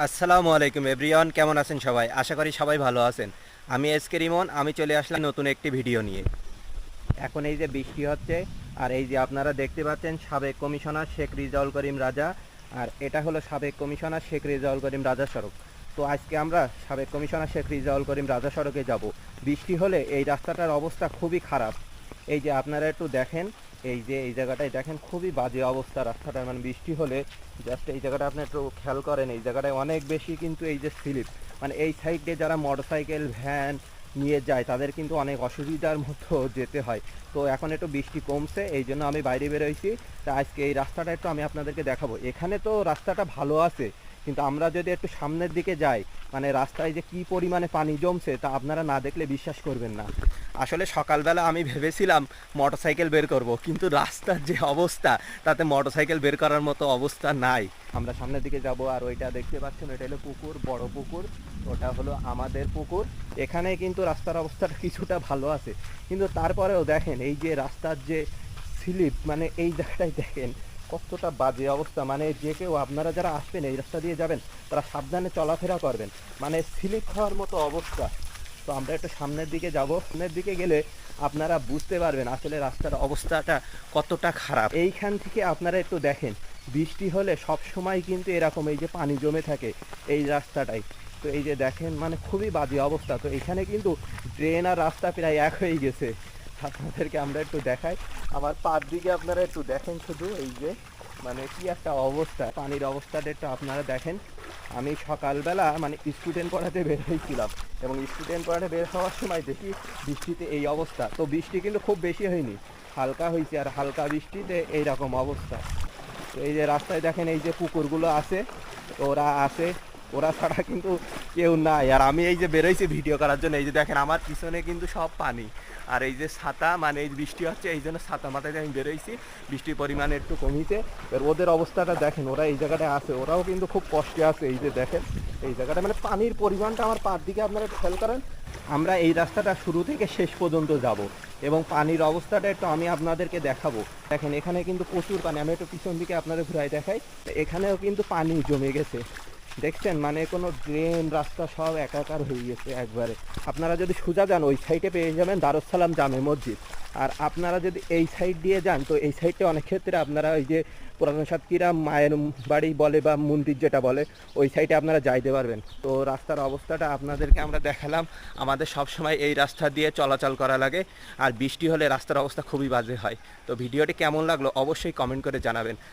আসসালামু আলাইকুম এভরিওয়ান, কেমন আছেন সবাই? আশা করি সবাই ভালো আছেন। আমি এস কে রিমন, আমি চলে আসলাম নতুন একটি ভিডিও নিয়ে। এখন এই যে বৃষ্টি হচ্ছে, আর এই যে আপনারা দেখতে পাচ্ছেন সাবেক কমিশনার শেখ রিজাউল করিম রাজা, আর এটা হলো সাবেক কমিশনার শেখ রিজাউল করিম রাজা সড়ক। তো আজকে আমরা সাবেক কমিশনার শেখ রিজাউল করিম রাজা সড়কে যাব। বৃষ্টি হলে এই রাস্তাটার অবস্থা খুবই খারাপ। এই যে আপনারা একটু দেখেন এই যে, এই জায়গাটায় দেখেন খুবই বাজে অবস্থা রাস্তাটার মানে বৃষ্টি হলে জাস্ট এই জায়গাটা আপনি একটু খেয়াল করেন, এই জায়গাটায় অনেক বেশি কিন্তু এই যে স্লিপ মানে এই সাইড যারা মোটরসাইকেল ভ্যান নিয়ে যায়, তাদের কিন্তু অনেক অসুবিধার মতো যেতে হয়। তো এখন একটু বৃষ্টি কমছে, এই জন্য আমি বাইরে বেরোইছি। তা আজকে এই রাস্তাটা একটু আমি আপনাদেরকে দেখাবো। এখানে তো রাস্তাটা ভালো আছে, কিন্তু আমরা যদি একটু সামনের দিকে যাই মানে রাস্তায় যে কি পরিমাণে পানি জমছে, তা আপনারা না দেখলে বিশ্বাস করবেন না। আসলে সকালবেলা আমি ভেবেছিলাম মোটরসাইকেল বের করব, কিন্তু রাস্তার যে অবস্থা, তাতে মোটরসাইকেল বের করার মতো অবস্থা নাই। আমরা সামনের দিকে যাব, আর ওইটা দেখতে পাচ্ছেন, ওইটা হলো পুকুর, বড় পুকুর, ওটা হলো আমাদের পুকুর। এখানে কিন্তু রাস্তার অবস্থাটা কিছুটা ভালো আছে, কিন্তু তারপরেও দেখেন, এই যে রাস্তার যে স্লিপ মানে এই জায়গাটায় দেখেন, কতটা বাজে অবস্থা। মানে যে কেউ, আপনারা যারা আসবেন এই রাস্তা দিয়ে যাবেন, তারা সাবধানে চলাফেরা করবেন। মানে স্লিপ খাওয়ার মতো অবস্থা। তো আমরা একটু সামনের দিকে যাব। সামনের দিকে গেলে আপনারা বুঝতে পারবেন আসলে রাস্তার অবস্থাটা কতটা খারাপ। এইখান থেকে আপনারা একটু দেখেন, বৃষ্টি হলে সব সময় কিন্তু এরকম এই যে পানি জমে থাকে এই রাস্তাটাই। তো এই যে দেখেন মানে খুবই বাজে অবস্থা। তো এখানে কিন্তু ড্রেন আর রাস্তা প্রায় এক হয়ে গেছে। আপনাদেরকে আমরা একটু দেখাই। আমার পার দিকে আপনারা একটু দেখেন শুধু, এই যে মানে কি একটা অবস্থা। পানির অবস্থাটা একটু আপনারা দেখেন। আমি সকালবেলা মানে স্টুডেন্ট পড়াতে বের হয়েছিলাম এবং স্টুডেন্ট পড়াতে বের হওয়ার সময় দেখি বৃষ্টিতে এই অবস্থা। তো বৃষ্টি কিন্তু খুব বেশি হয়নি, হালকা হয়েছে আর হালকা বৃষ্টিতে এইরকম অবস্থা। তো এই যে রাস্তায় দেখেন এই যে পুকুরগুলো আছে, ওরা আছে ওরা ছাড়া কিন্তু কেউ নাই। আর আমি এই যে বেরোইছি ভিডিও করার জন্য, এই যে দেখেন আমার পিছনে কিন্তু সব পানি। আর এই যে ছাতা মানে এই বৃষ্টি হচ্ছে, এই জন্য ছাতা মাথায় আমি বেরোইছি। বৃষ্টির পরিমাণ একটু কমিছে এবার ওদের অবস্থাটা দেখেন, ওরা এই জায়গাটায় আছে। ওরাও কিন্তু খুব কষ্টে আছে, এই যে দেখেন। এই জায়গাটা মানে পানির পরিমাণটা আমার পার দিকে আপনারা খেয়াল করেন। আমরা এই রাস্তাটা শুরু থেকে শেষ পর্যন্ত যাব এবং পানির অবস্থাটা একটু আমি আপনাদেরকে দেখাবো। দেখেন, এখানে কিন্তু প্রচুর পানি। আমি একটু পিছন দিকে আপনাদের ঘুরাই দেখাই। এখানেও কিন্তু পানি জমে গেছে। দেখছেন? মানে কোনো ড্রেন, রাস্তা সব একাকার হয়ে গেছে একবারে। আপনারা যদি সোজা যান, ওই সাইডে পেয়ে যাবেন দারুসালাম জামে মসজিদ। আর আপনারা যদি এই সাইড দিয়ে যান, তো এই সাইডটা অনেক ক্ষেত্রে আপনারা ওই যে পুরানো সাতক্ষীরা, মায়ের বাড়ি বলে বা মন্দির যেটা বলে, ওই সাইডে আপনারা যাইতে পারবেন। তো রাস্তার অবস্থাটা আপনাদেরকে আমরা দেখালাম। আমাদের সব সময় এই রাস্তা দিয়ে চলাচল করা লাগে। আর বৃষ্টি হলে রাস্তার অবস্থা খুবই বাজে হয়। তো ভিডিওটি কেমন লাগল অবশ্যই কমেন্ট করে জানাবেন।